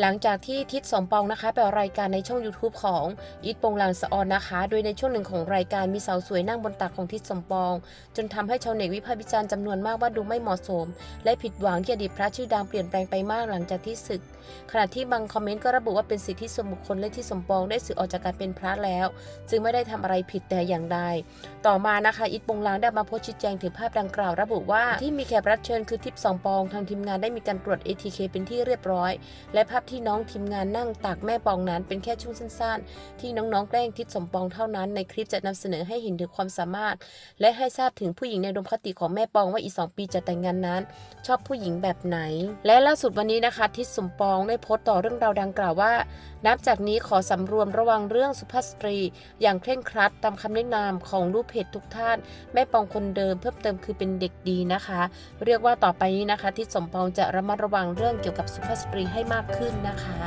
หลังจากที่ทิศสมปองนะคะไปรายการในช่อง YouTube ของอีทปงลางสะออนนะคะ โดยในช่วงหนึ่งของรายการมีสาวสวยนั่งบนตักของทิศสมปอง จนทำให้ชาวเน็ตวิพากษ์วิจารณ์จำนวนมากว่าดูไม่เหมาะสม และผิดหวังที่อดีตพระชื่อดังเปลี่ยนแปลงไปมากหลังจากที่ศึก ขณะที่บางคอมเมนต์ก็ระบุว่าเป็นสิทธิส่วนบุคคลและที่สมปองได้สึกออกจากการเป็นพระแล้ว จึงไม่ได้ทำอะไรผิดแต่อย่างใดต่อมานะคะอิทปงลางได้มาโพสต์ชี้แจงถึงภาพดังกล่าวระบุว่าที่มีแขกรับเชิญคือทิพย์สองปองทางทีมงานได้มีการตรวจ ATK เป็นที่เรียบร้อย และภาพที่น้องทีมงานนั่งตักแม่ปองนั้นเป็นแค่ช่วงสั้นๆ ที่น้องๆแกล้งทิศสมปองเท่านั้น ในคลิปจะนำเสนอให้เห็นถึงความสามารถ และให้ทราบถึงผู้หญิงในดมคติของแม่ปองว่าอีก2ปีจะแต่งงานนั้น ชอบผู้หญิงแบบไหน และล่าสุดวันนี้นะคะทิศสมปองได้โพสต์ต่อเรื่องราวดังกล่าวว่า นับจากนี้ขอสำรวมระวังเรื่องสุภาพสตรี อย่างเคร่งครัดตามคำแนะนำของลูกเพจทุกท่าน แม่ปองคนเดิมเพิ่มเติมคือเป็นเด็กดีนะคะ เรียกว่าต่อไปนี้นะคะทิศสมปองจะระมัดระวังเรื่องเกี่ยวกับสุภาพสตรีให้มากขึ้น้นนะคะ